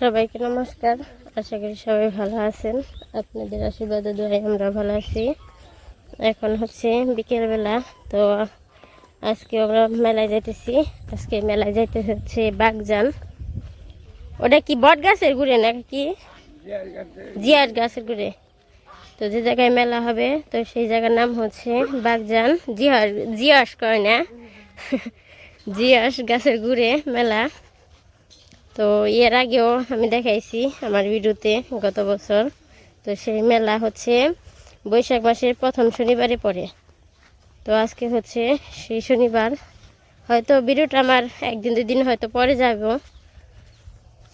সবাইকে নমস্কার। আশা করি সবাই ভালো আছেন। আপনাদের আশীর্বাদে দোয়াই আমরা ভালো আছি। এখন হচ্ছে বিকেলবেলা, তো আজকে আমরা মেলায় যাইতেছি। আজকে মেলায় যাইতে হচ্ছে বাগজান। ওটা কি বট গাছের গুড়ে নাকি? জিয়ার গাছের ঘুরে তো যে জায়গায় মেলা হবে, তো সেই জায়গার নাম হচ্ছে বাগজান। জিয়ার, জিয়াস কয় না? জিয়াস গাছের গুড়ে মেলা। তো এর আগেও আমি দেখাইছি আমার ভিডিওতে গত বছর। তো সেই মেলা হচ্ছে বৈশাখ মাসের প্রথম শনিবারে পড়ে। তো আজকে হচ্ছে সেই শনিবার। হয়তো ভিডিওটা আমার একদিন দুদিন হয়তো পরে যাব।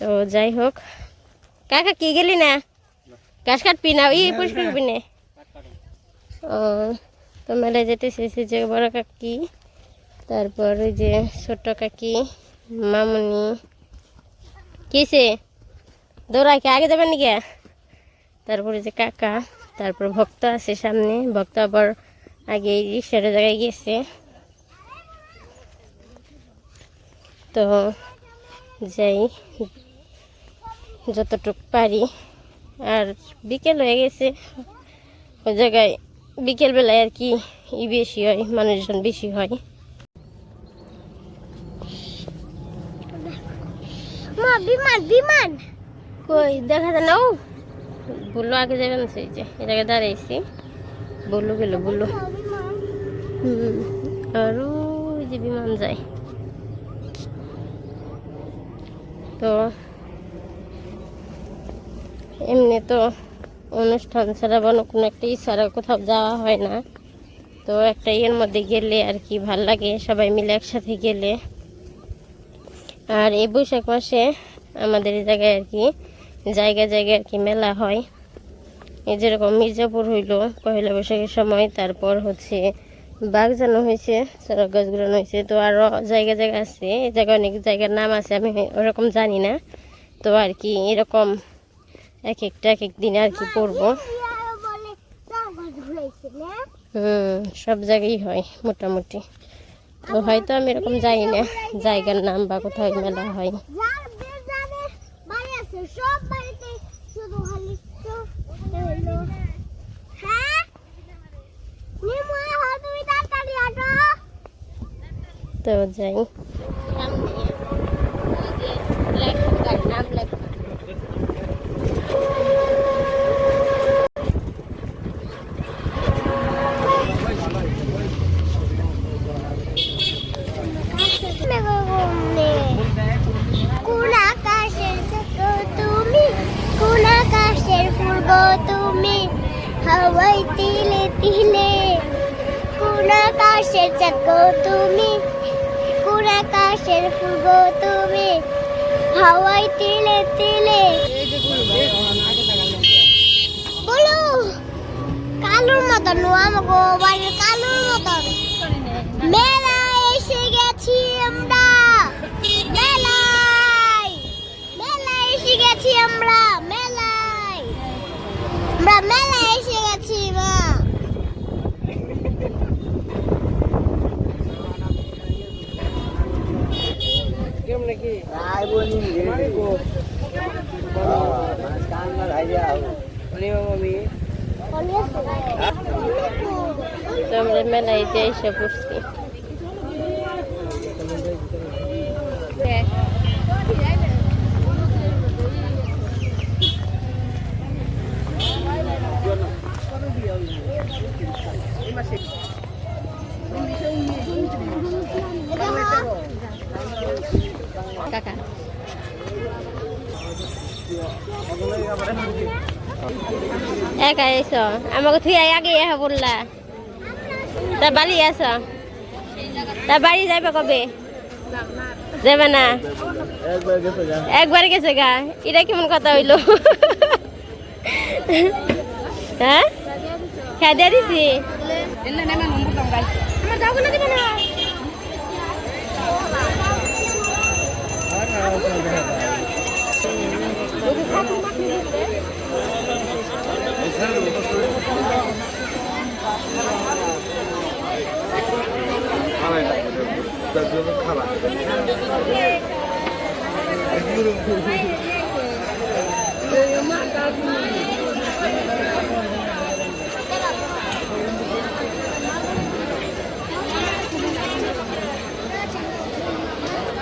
তো যাই হোক। কাকা কি গেলি না? ঘাস কাটবি না? ওই পরিষ্কার করবি না? ও তো মেলায় যেতে সেই যে বড় কাকি তারপর ওই যে ছোট্ট কাকি মামুনি কিসে দৌড়ায় কি আগে যাবেন নাকি? তারপরে যে কাকা, তারপর ভক্ত আছে সামনে। ভক্ত আবার আগে রিক্সার জায়গায় গেছে। তো যাই, যতটুক পারি। আর বিকেল হয়ে গেছে। ওই জায়গায় বিকেলবেলায় আর কি ই বেশি হয়, মানুষজন বেশি হয়। মা, বিমান বিমান। কই, দেখা যায় না, ও। বলল আগে যাবেন সেই যে এ জায়গায় দাঁড়াইছি। বলল গেল, বলল। হুম, আর যে বিমান যায়। তো, এমনি তো অনুষ্ঠান ছাড়া বা কোনো একটা ই ছাড়া কোথাও যাওয়া হয় না। তো একটা ইয়ের মধ্যে গেলে আর কি ভালো লাগে, সবাই মিলে একসাথে গেলে। আর এই বৈশাখ মাসে আমাদের এই জায়গায় আর কি জায়গায় জায়গায় আর কি মেলা হয়। এই যেরকম মির্জাপুর হইল পয়লা বৈশাখের সময় তারপর হচ্ছে বাগজানো হয়েছে সড়ক গাছ হয়েছে তো আরও জায়গা জায়গা আছে। এই জায়গায় অনেক জায়গার নাম আছে আমি ওরকম জানি না। তো আর কি এরকম এক একটা এক এক দিনে আর কি পড়ব হুম সব জায়গায় হয় মোটামুটি। তো হয়তো আমি এরকম জানি না জায়গার নাম বা কোথাও মেলা হয়। হ্যাঁ? তো যাই। নাম লেখা কোন আকাশের ছোট তুমি কোন আকাশের ফুল গো তুমি হাওয়াই তিলে তিলে। কোন আকাশের চাকো তুমি। কোন আকাশের ফুল তুমি। হাওয়াই তিলে তিলে। বলো, কালুর মতন আমাকে বাড়ির কালুর মতন। মেলা এসে গেছি আমরা। মেলায়। মেলায় এসে গেছি আমরা, মেলায়। আমরা মেলায় এসে গেছি মা আমরা মেলায় যে এসে পড়ছি। কাকা একা এসো আমাকে তুই আগে এসে বললা। তা বাড়ি আস তা বাড়ি যাবে কবে? যাবে না? একবার গেছে গা। এটা কেমন কথা হইল? হ্যাঁ? খেয়ে দিয়ে দিছি।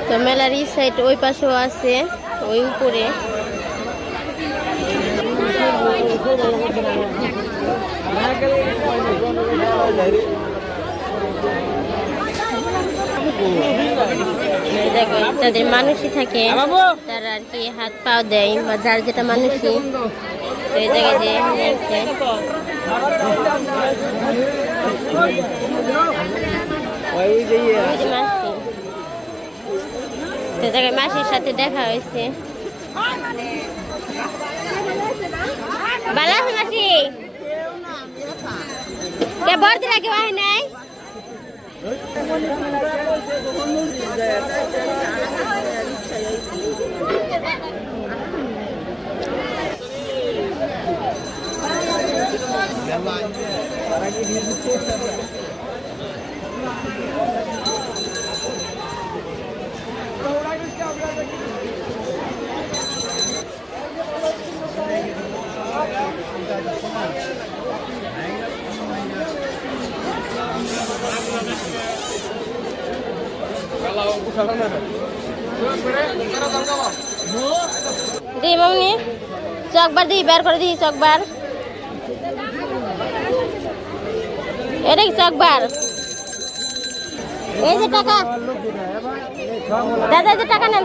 তো মেলার এই সাইড ওই পাশেও আছে ওই উপরে এই দেখো তাদের মানুষই থাকে, তারা আর কি হাত পাও দেয় বা যার যেটা মানুষই। মাসির সাথে দেখা হয়েছে। ভালো আছে মাসি কে বর্দি লাগে হয় নাই দি মামনি চকবার দি বের করে দি চকবার। এটা কি চকবার। এই যে টাকা। দাদা যে টাকা নেন।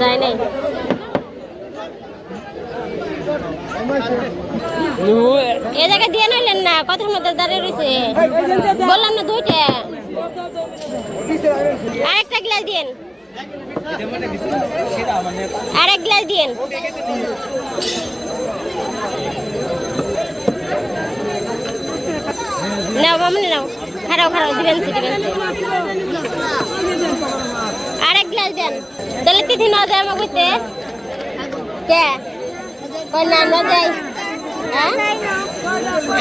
যায় নাই এ জায়গায় দিয়ে নইলেন না কথার মধ্যে দাঁড়িয়ে রয়েছে বললাম না দুইটা আরেকটা গ্লাস দিন আরেক গ্লাস দিন নাও মামনি নাও। খারাও খারাও দিবেন দিবেন সে। আরেক গ্লাস দেন। তাহলে তিথি ন যায় আমাকে কে? কই না ন যাই। হ্যাঁ?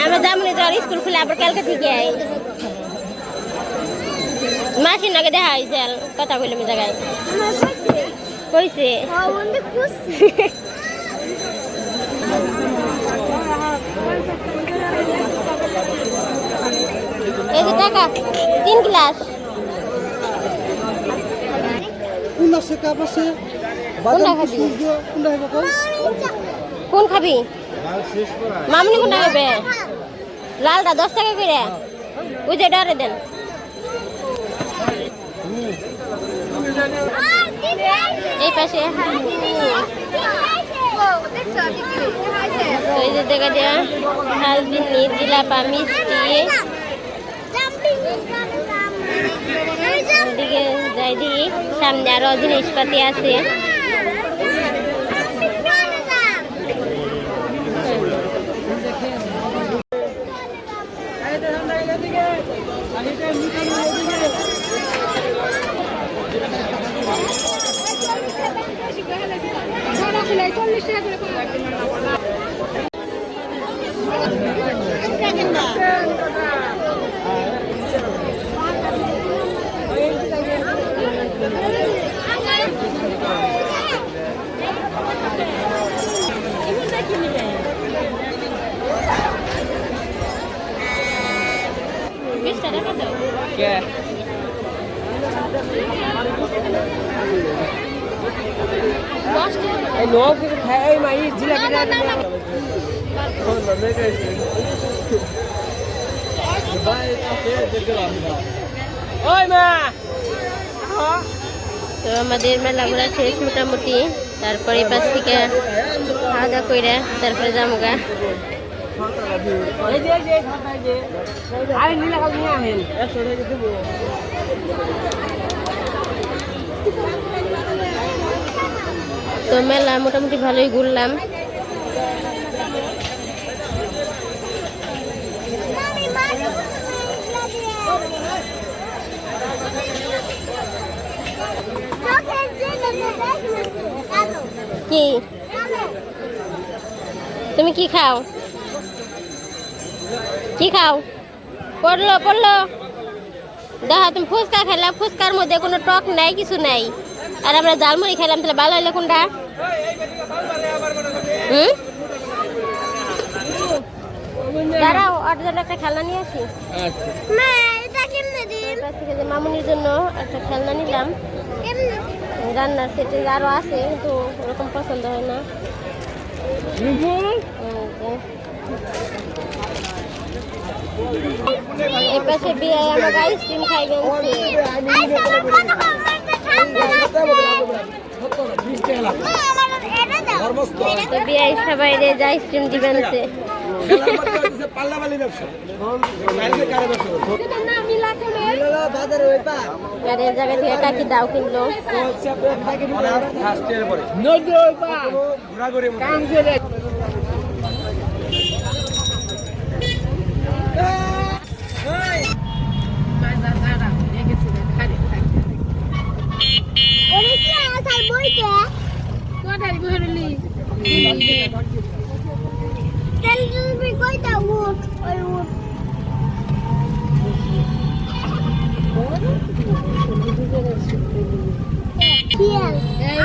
আমরা যাব না স্কুল খুলে, আবার কালকে থেকে আই। মাসির নাকি দেখা হয়েছে কথা বললাম জায়গায়। কইছে? এই যে টাকা তিন আছে কোনটা খাবি? কোনটা কোন খাবি? মামনি কোনটা খাবে? লালটা দশ টাকা করে। ওই যে ডরে দেন। এই পাশে। দেখা যায় হালদিনি জিলাপা মিষ্টি। ওদিকে যাই সামনে আরও জিনিসপাতি আছে। বিশ টাকা কত দশ টাকা এই লোক কিছু খায় এই মাই জিলাপি না ওই মা। তো আমাদের মেলা ঘোরা শেষ মোটামুটি। তারপরে পাশ থেকে খাওয়া দাওয়া করে তারপরে জামগা আরে নীলা কাল নিয়ে আহেন একশো টাকা দেবো তো মেলা মোটামুটি ভালোই ঘুরলাম। কি? তুমি কি খাও? কি খাও? পড়ল পড়ল। দেখা, তুমি ফুচকা খেলাম ফুচকার মধ্যে কোনো টক নাই, কিছু নাই। আর আমরা জালমুড়ি খেলাম তাহলে ভালো হইলে কোনটা? হুম? দাঁড়াও ওর জন্য একটা খেলনা নিয়ে আসি। আচ্ছা। মামুনির জন্য একটা খেলনা নিলাম। রান্নার সেটে আরও আছে কিন্তু ওরকম পছন্দ হয় না। এই পাশে বিয়ে আমাকে আইসক্রিম খাইবেন। আইসা তো বিয়ে সবাই রে যে আইসক্রিম দিবেন সে জায়গা থেকে হচ্ছে আপনার প্যাকেট ফার্স্ট ইয়ার পরে নদী ওই পা ঘোরা করে কাম করে ওরে আসার বইতে তেল তুমি কইতা উঠ ওই উঠ হিয়াল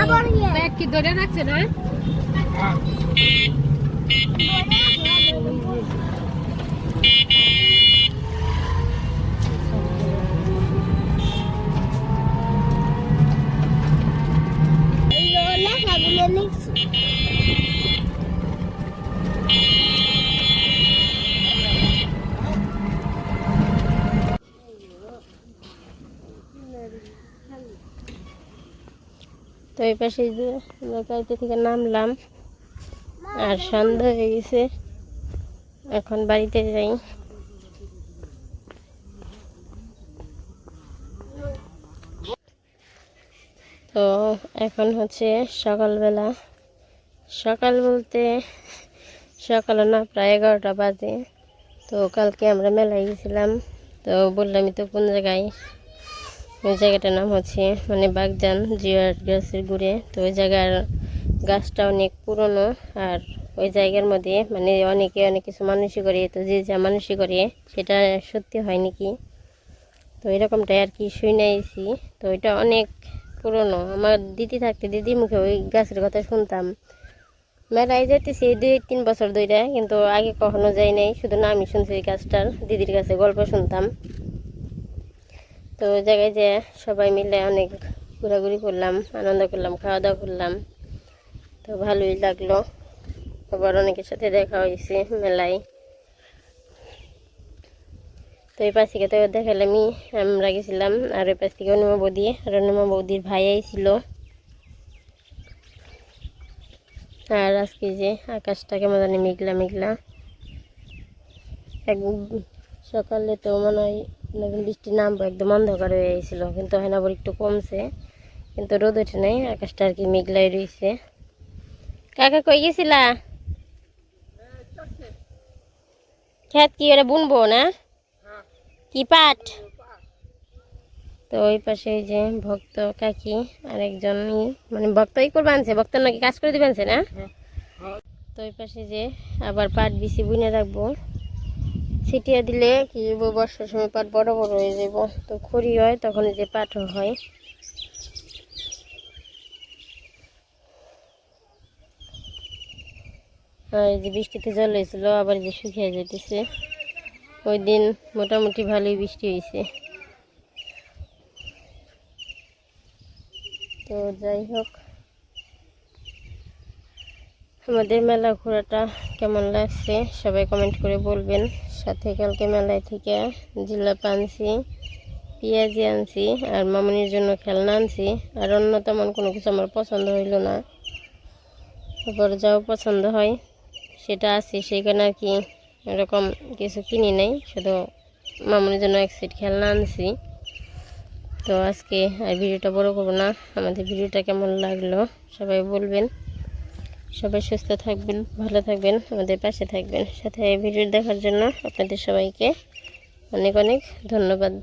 আবার কি? ধরে রাখছে না? এই পাশে যে গাড়িতে থেকে নামলাম। আর সন্ধ্যা হয়ে গেছে। এখন বাড়িতে যাই। তো এখন হচ্ছে সকালবেলা। সকাল বলতে সকালে না প্রায় এগারোটা বাজে। তো কালকে আমরা মেলায় গেছিলাম। তো বললামই তো কোন জায়গায় ওই জায়গাটার নাম হচ্ছে মানে বাগজান জিয়ার গাছের গুড়ে। তো ওই জায়গার গাছটা অনেক পুরনো আর ওই জায়গার মধ্যে মানে অনেকে অনেক কিছু মানুষই করে। তো যে যা মানুষই করে, সেটা সত্যি হয় নাকি? তো এরকমটাই আর কি শুনে আইছি তো এটা অনেক পুরনো। আমার দিদি থাকতে দিদি মুখে ওই গাছের কথা শুনতাম। মেলায় যেতেছি দুই, তিন বছর ধরে কিন্তু আগে কখনো যাই নাই। শুধু নামই শুনছি ওই গাছটার দিদির কাছে গল্প শুনতাম। তো ওই জায়গায় যে সবাই মিলে অনেক ঘোরাঘুরি করলাম, আনন্দ করলাম খাওয়া দাওয়া করলাম। তো ভালোই লাগল। আবার অনেকের সাথে দেখা হয়েছে মেলায়। তো এই পাশ থেকে তো দেখালামই, আমরা গেছিলাম আর ওই পাশ থেকে অনিমা বৌদি আর অনিমা বৌদির ভাই আইছিল। আর আজকে যে আকাশটা কেমন জানি মেঘলা মেঘলা এক সকালে তো মনে হয় একদম বৃষ্টি নামবো একদম অন্ধকার হয়ে গেছিল কিন্তু হয় না আবার একটু কমছে। কিন্তু রোদ ওঠে নাই আকাশটা আর কি মেঘলাই রয়েছে। কাকা কই গেছিলা? খেত কি ওরা বুনবো না? কি পাট? তো ওই পাশে ওই যে ভক্ত কাকি আর একজন মানে ভক্তই করবে আনছে ভক্ত নাকি কাজ করে দিবে আনছে না? তো ওই পাশে যে আবার পাট বিছি বুনে রাখব। ছিটিয়ে দিলে কি বর্ষার সময় পাট বড় বড় হয়ে যাব। তো খড়ি হয়, তখন যে পাটও হয়। আর যে বৃষ্টিতে জল হয়েছিল, আবার যে শুকিয়ে যেতেছে ওই দিন মোটামুটি ভালোই বৃষ্টি হয়েছে তো যাই হোক, আমাদের মেলা ঘোরাটা কেমন লাগছে সবাই কমেন্ট করে বলবেন। সাথে কালকে মেলায় থেকে জিলাপি আনছি, পেঁয়াজি আনছি আর মামনির জন্য খেলনা আনছি। আর অন্য তেমন কোনো কিছু আমার পছন্দ হইল না। তারপর যাও পছন্দ হয়, সেটা আছে সেখানে আর কি এরকম কিছু কিনি নাই। শুধু মামনির জন্য এক সেট খেলনা আনছি। তো আজকে আর ভিডিওটা বড় করব না। আমাদের ভিডিওটা কেমন লাগল সবাই বলবেন। সবাই সুস্থ থাকবেন, ভালো থাকবেন, আমাদের পাশে থাকবেন। সাথে ভিডিও দেখার জন্য আপনাদের সবাইকে অনেক অনেক ধন্যবাদ।